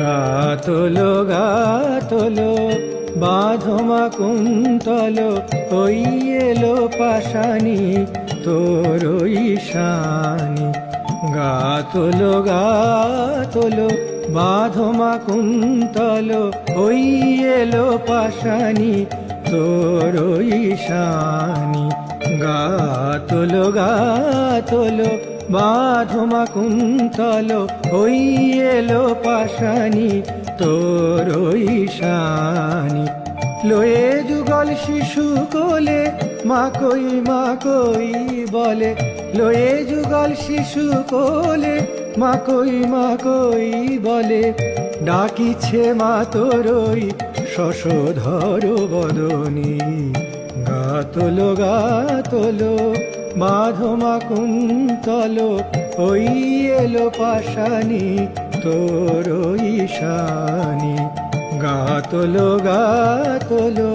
গাতলো গাতলো বাঁধমা কুন্তল, ওই এলো পাশানি, তোর ঈশানি গাতলো গাতলো বাঁধমা কুন্তল, ওই এলো পাশানি, তোর ঈশানি গা, তোলো, বাঁধমা কুন্তল, ওই এলো পাশানি, তোর ঈশানি লয়ে যুগল শিশু কোলে মা কই মা কই বলে। লয়ে যুগল শিশু কোলে মা কই মা কই বলে। ডাকিছে মা তোরই শশধর বদনী। গাতলো গাতলো মাধমা কুন্তল ওই এলো পাশানি তোর ঈশানি গাতলো গাতলো